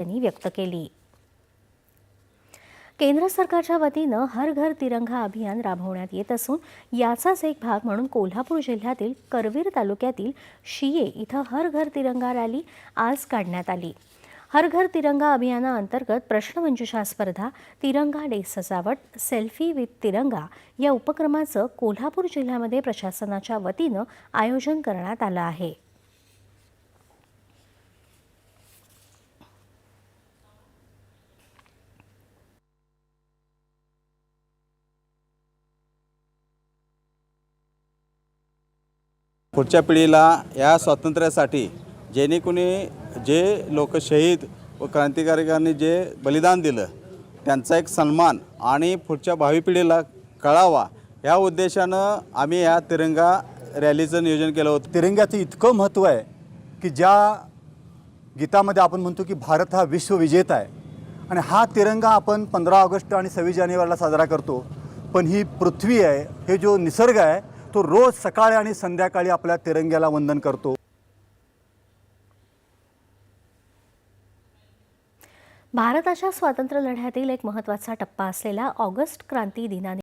त्यांनी व्यक्त केली. केंद्र सरकारच्या वतीनं हर घर तिरंगा अभियान राबवण्यात येत असून याचाच एक भाग म्हणून कोल्हापूर जिल्ह्यातील करवीर तालुक्यातील शिये इथं हर घर तिरंगा रॅली आज काढण्यात आली. हर घर तिरंगा अभियानाअंतर्गत प्रश्नमंजुषा स्पर्धा तिरंगा डे सजावट सेल्फी विथ तिरंगा या उपक्रमाचं कोल्हापूर जिल्ह्यामध्ये प्रशासनाच्या वतीनं आयोजन करण्यात आलं आहे. पुढच्या पिढीला या स्वातंत्र्यासाठी जेणे कुणी जे लोक शहीद व क्रांतिकारकांनी जे बलिदान दिलं त्यांचा एक सन्मान आणि पुढच्या भावी पिढीला कळावा या उद्देशानं आम्ही या तिरंगा रॅलीचं नियोजन केलं होतं. तिरंग्याचं इतकं महत्त्व आहे की ज्या गीतामध्ये आपण म्हणतो की भारत हा विश्वविजेता आहे आणि हा तिरंगा आपण पंधरा ऑगस्ट आणि सव्वीस जानेवारीला साजरा करतो पण ही पृथ्वी आहे हे जो निसर्ग आहे तो रोज सकाळी आणि संध्याकाळी आपल्या तिरंग्याला वंदन करतो. भारताच्या स्वातंत्र्य लढ्यातील एक महत्त्वाचा टप्पा असलेला ऑगस्ट क्रांती दिनाने